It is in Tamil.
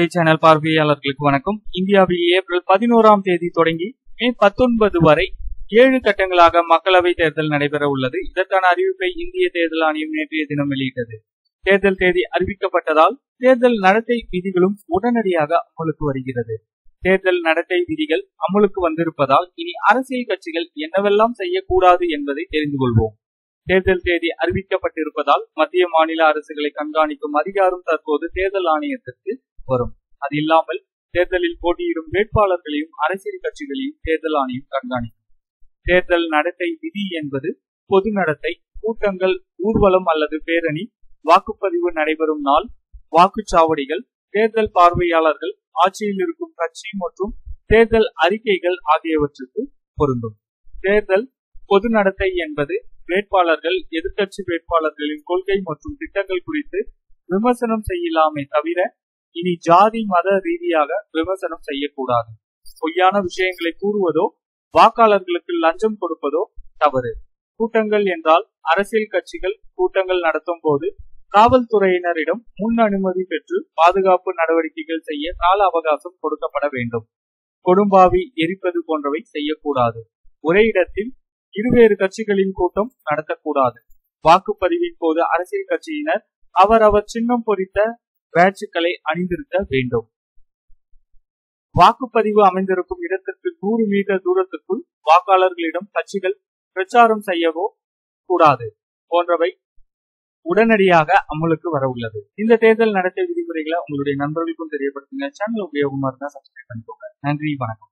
வார்த்தை சேனல் பார்வையாளர்களுக்கு வணக்கம். இந்தியாவில் ஏப்ரல் பதினோராம் தேதி தொடங்கி மே பத்தொன்பது வரை ஏழு கட்டங்களாக மக்களவை தேர்தல் நடைபெற உள்ளது. இதற்கான அறிவிப்பை இந்திய தேர்தல் ஆணையம் நேற்றைய தினம் வெளியிட்டது. தேர்தல் தேதி அறிவிக்கப்பட்டதால் தேர்தல் நடத்தை விதிகளும் உடனடியாக அமலுக்கு வருகிறது. தேர்தல் நடத்தை விதிகள் அமலுக்கு வந்திருப்பதால் இனி அரசியல் கட்சிகள் என்னவெல்லாம் செய்யக்கூடாது என்பதை தெரிந்து கொள்வோம். தேர்தல் தேதி அறிவிக்கப்பட்டிருப்பதால் மத்திய மாநில அரசுகளை கண்காணிக்கும் அதிகாரம் தற்போது தேர்தல் ஆணையத்திற்கு வரும். அது இல்லாமல் தேர்தலில் போட்டியிடும் வேட்பாளர்களையும் அரசியல் கட்சிகளையும் தேர்தல் ஆணையம் கண்காணிக்கும். தேர்தல் நடத்தை விதி என்பது பொது நடத்தை கூட்டங்கள் ஊர்வலம் அல்லது பேரணி வாக்குப்பதிவு நடைபெறும் நாள் வாக்குச்சாவடிகள் தேர்தல் பார்வையாளர்கள் ஆட்சியில் இருக்கும் கட்சி மற்றும் தேர்தல் அறிக்கைகள் ஆகியவற்றுக்கு பொருந்தும். தேர்தல் பொது நடத்தை என்பது வேட்பாளர்கள் எதிர்கட்சி வேட்பாளர்களின் கொள்கை மற்றும் திட்டங்கள் குறித்து விமர்சனம் செய்யலாமே தவிர இனி ஜாதி மத ரீதியாக விமர்சனம் செய்யக்கூடாது. பொய்யான விஷயங்களை கூறுவதோ வாக்காளர்களுக்கு லஞ்சம் கொடுப்பதோ தவறு. கூட்டங்கள் என்றால் அரசியல் கட்சிகள் கூட்டங்கள் நடத்தும் போது காவல்துறையினரிடம் முன் அனுமதி பெற்று பாதுகாப்பு நடவடிக்கைகள் செய்ய கால அவகாசம் கொடுக்கப்பட வேண்டும். கொடும்பாவி எரிப்பது போன்றவை செய்யக்கூடாது. ஒரே இடத்தில் இருவேறு கட்சிகளின் கூட்டம் நடத்தக்கூடாது. வாக்குப்பதிவின் போது அரசியல் கட்சியினர் அவரவர் சின்னம் பொறித்த பேட்சுகளை அணிந்திருக்க வேண்டும். வாக்குப்பதிவு அமைந்திருக்கும் இடத்திற்கு நூறு மீட்டர் தூரத்திற்குள் வாக்காளர்களிடம் கட்சிகள் பிரச்சாரம் செய்யவோ கூடாது போன்றவை உடனடியாக அமலுக்கு வர உள்ளது. இந்த தேர்தல் நடத்தை விதிமுறைகளை உங்களுடைய நண்பர்களுக்கும் தெரியப்படுத்துங்க சேனல் உபயோகமா இருந்தா சப்ஸ்கிரைப் பண்ணிக்கோங்க. நன்றி வணக்கம்.